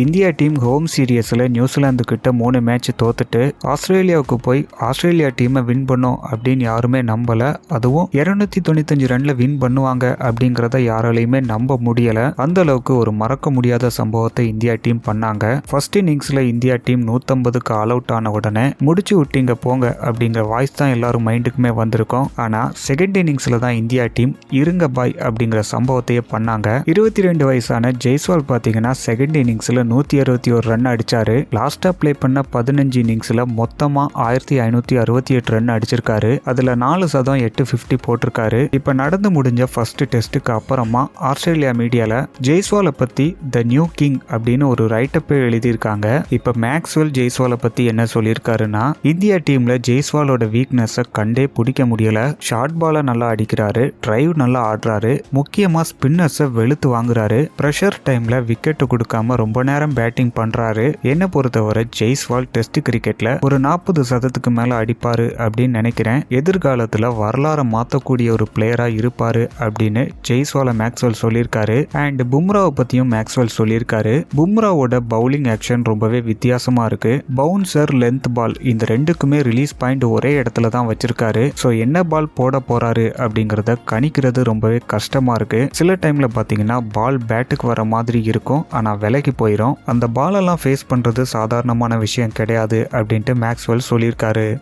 India team home சீரியஸில் New Zealand கிட்ட மூணு மேட்ச் தோத்துட்டு ஆஸ்திரேலியாவுக்கு போய் ஆஸ்திரேலியா டீமை வின் பண்ணும் அப்படின்னு யாருமே நம்பல. அதுவும் இருநூத்தி தொண்ணூத்தஞ்சு ரன்ல வின் பண்ணுவாங்க அப்படிங்கிறத யாராலையுமே நம்ப முடியல. அந்த அளவுக்கு ஒரு மறக்க முடியாத சம்பவத்தை இந்தியா டீம் பண்ணாங்க. ஃபர்ஸ்ட் இன்னிங்ஸ்ல இந்தியா டீம் நூத்தம்பதுக்கு ஆல் அவுட் ஆன உடனே முடிச்சு விட்டீங்க போங்க அப்படிங்கிற வாய்ஸ் தான் எல்லாரும் மைண்டுக்குமே வந்திருக்கும். ஆனா செகண்ட் இன்னிங்ஸ்ல தான் இந்தியா டீம் இருங்க பாய் அப்படிங்கிற சம்பவத்தையே பண்ணாங்க. இருபத்தி ரெண்டு வயசான ஜெய்ஸ்வால் பாத்தீங்கன்னா செகண்ட் இன்னிங்ஸ்ல நூற்றி அறுபத்தி ஒரு ரன் அடித்தார் லாஸ்ட்டாக ப்ளே பண்ண பதினஞ்சு இன்னிங்ஸில் மொத்தமாக ஆயிரத்தி ஐநூற்றி அறுபத்தி எட்டு ரன் அடிச்சிருக்காரு. அதில் நாலு சதம் எட்டு ஃபிஃப்டி போட்டிருக்காரு. இப்போ நடந்து முடிஞ்ச ஃபர்ஸ்ட் டெஸ்ட்டுக்கு அப்புறமா ஆஸ்திரேலியா மீடியாவில் ஜெய்ஸ்வாலை பற்றி த நியூ கிங் அப்படின்னு ஒரு ரைட்டப்பே எழுதியிருக்காங்க. இப்போ மேக்ஸ்வெல் ஜெய்ஸ்வாலை பற்றி என்ன சொல்லியிருக்காருன்னா இந்தியா டீமில் ஜெய்ஸ்வாலோட வீக்னஸை கண்டே பிடிக்க முடியல. ஷார்ட் பாலை நல்லா அடிக்கிறாரு. டிரைவ் நல்லா ஆடுறாரு. முக்கியமாக ஸ்பின்னர்ஸை வெளுத்து வாங்குறாரு. ப்ரெஷர் டைமில் விக்கெட்டு கொடுக்காம ரொம்ப நேரம் பேட்டிங் பண்றாரு. என்னை பொறுத்தவரை ஜெய்ஸ்வால் டெஸ்ட் கிரிக்கெட்ல ஒரு நாற்பது சதத்துக்கு மேல அடிப்பாரு அப்படின்னு நினைக்கிறேன். எதிர்காலத்துல வரலாறை மாத்தக்கூடிய ஒரு பிளேயரா இருப்பாரு அப்படின்னு ஜெய்ஸ்வால மேக்ஸ்வெல் சொல்லியிருக்காரு. அண்ட் பும்ராவை பத்தியும் மேக்ஸ்வெல் சொல்லியிருக்காரு. பும்ராவோட பவுலிங் ஆக்ஷன் ரொம்பவே வித்தியாசமா இருக்கு. பவுன்சர் லென்த் பால் இந்த ரெண்டுக்குமே ரிலீஸ் பாயிண்ட் ஒரே இடத்துல தான் வச்சிருக்காரு. ஸோ என்ன பால் போட போறாரு அப்படிங்கிறத கணிக்கிறது ரொம்பவே கஷ்டமா இருக்கு. சில டைம்ல பாத்தீங்கன்னா பால் பேட்டுக்கு வர மாதிரி இருக்கும். ஆனா விலைக்கு போயிடும் அந்த பாலெல்லாம் ஃபேஸ் பண்ணுறது சாதாரணமான விஷயம் கிடையாது அப்படின்ட்டு மேக்ஸ்வெல் சொல்லியிருக்காரு.